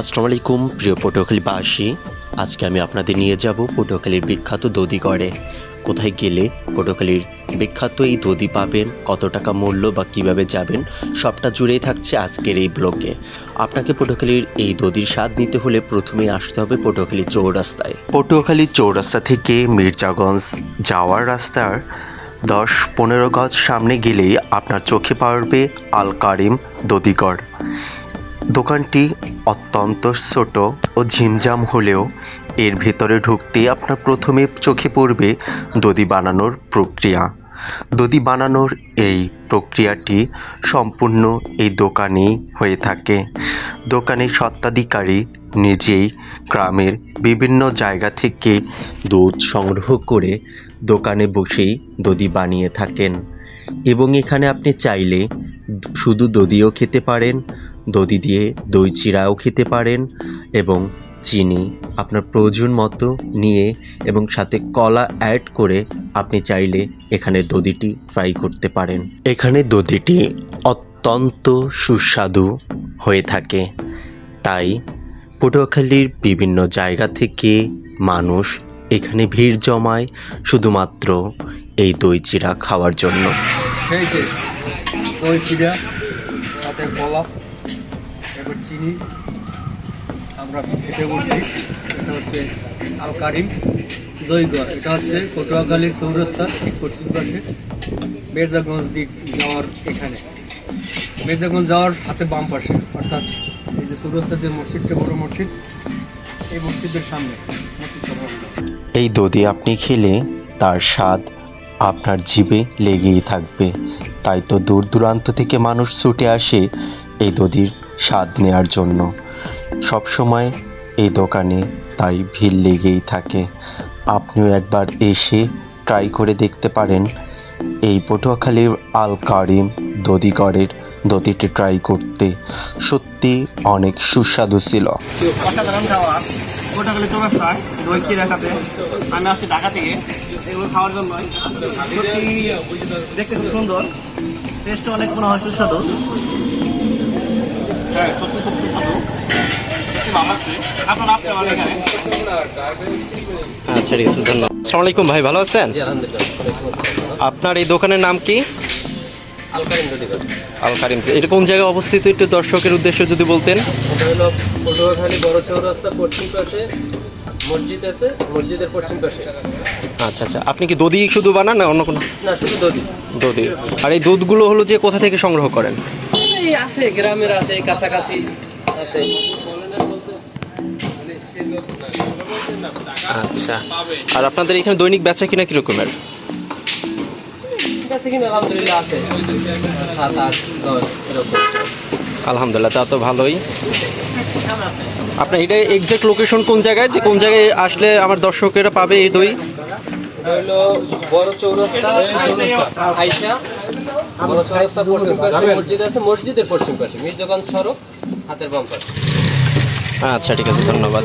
আসসালামু আলাইকুম প্রিয় পটুয়াখালীবাসী। আজকে আমি আপনাদের নিয়ে যাব পটুয়াখালীর বিখ্যাত দধিগড়ে। কোথায় গেলে পটুয়াখালীর বিখ্যাত এই দধি পাবেন, কত টাকা মূল্য বা কীভাবে যাবেন, সবটা জুড়েই থাকছে আজকের এই ব্লগে। আপনাকে পটুয়াখালীর এই দধির স্বাদ নিতে হলে প্রথমেই আসতে হবে পটুয়াখালী চৌরাস্তায়। পটুয়াখালী চৌরাস্তা থেকে মির্জাগঞ্জ যাওয়ার রাস্তার দশ পনেরো গজ সামনে গেলেই আপনার চোখে পড়বে আল কারিম দধিগড়। দোকানটি অত্যন্ত ছোট ও ঝিমঝাম হলেও এর ভেতরে ঢুকতে আপনার প্রথমে চোখে পড়বে দদি বানানোর প্রক্রিয়া। দদি বানানোর এই প্রক্রিয়াটি সম্পূর্ণ এই দোকানেই হয়ে থাকে। দোকানের স্বত্বাধিকারী নিজেই গ্রামের বিভিন্ন জায়গা থেকে দুধ সংগ্রহ করে দোকানে বসেই দদি বানিয়ে থাকেন। এবং এখানে আপনি চাইলে শুধু দদিও খেতে পারেন দধি দিয়ে দই চিড়াও খেতে পারেন এবং চিনি আপনার প্রয়োজন মতো নিয়ে এবং সাথে কলা অ্যাড করে আপনি চাইলে এখানে দধিটি ফ্রাই করতে পারেন। এখানে দধিটি অত্যন্ত সুস্বাদু হয়ে থাকে। তাই পটুয়াখালীর বিভিন্ন জায়গা থেকে মানুষ এখানে ভিড় জমায় শুধুমাত্র এই দই চিড়া খাওয়ার জন্য। দই কলা এবার চিনি আমরা খেতে বলছি। এটা হচ্ছে আল কারিম দইগড় এটা হচ্ছে পটুয়াখালীর চৌরাস্তার ঠিক পশ্চিম পাশে, মির্জাগঞ্জ দিক যাওয়ার এখানে। মির্জাগঞ্জ যাওয়ার হাতে বাম পাশে, অর্থাৎ এই যে চৌরাস্তার যে মসজিদটা, বড় মসজিদ, এই মসজিদের সামনে এই দধি আপনি খেলে তার স্বাদ আপনার জিভে লেগেই থাকবে। তাই তো দূর দূরান্ত থেকে মানুষ ছুটে আসে এই দধির স্বাদ নেয়ার জন্য। সবসময় এই দোকানে তাই ভিড় লেগেই থাকে। আপনিও একবার এসে ট্রাই করে দেখতে পারেন। এই পটুয়াখালীর আল কারিম দধিগড়ের দধিটি ট্রাই করতে সত্যি অনেক সুস্বাদু ছিল। দেখতে? খুব সুন্দর। টেস্ট অনেক মনে হয় সুস্বাদু। সত্যি খুব সুস্বাদু। এখানে। আচ্ছা ঠিক আছে ধন্যবাদ। আসসালামু আলাইকুম ভাই ভালো আছেন? আপনার এই দোকানের নাম কি? আল কারিম এটা কোন জায়গায় অবস্থিত? একটু দর্শকের উদ্দেশ্যে যদি বলতেন। এটা হলো বড় চৌরাস্তা পশ্চিম পাশে মসজিদ আছে মসজিদের পশ্চিম পাশে। আচ্ছা আচ্ছা। আপনি কি দধি শুধু বানান না অন্য কোনো? না শুধু দধি। দধি। আর এই দুধগুলো হলো যে কোথা থেকে সংগ্রহ করেন? এই আছে গ্রামের আছে কাছাকাছি আছে। আচ্ছা। আর আপনাদের এখানে দৈনিক বেচা কিনা কিরকমের? আলহামদুলিল্লাহ তা তো ভালোই। আপনার এটা এক্সাক্ট লোকেশন কোন জায়গায়? যে কোন জায়গায় আসলে আমার দর্শকেরা পাবে এই দই? বড় চৌরাস্তা মসজিদ আছে মসজিদের পশ্চিম পাশে মির্জাগঞ্জ সড়ক হাতের বাম পাশে। আচ্ছা ঠিক আছে ধন্যবাদ।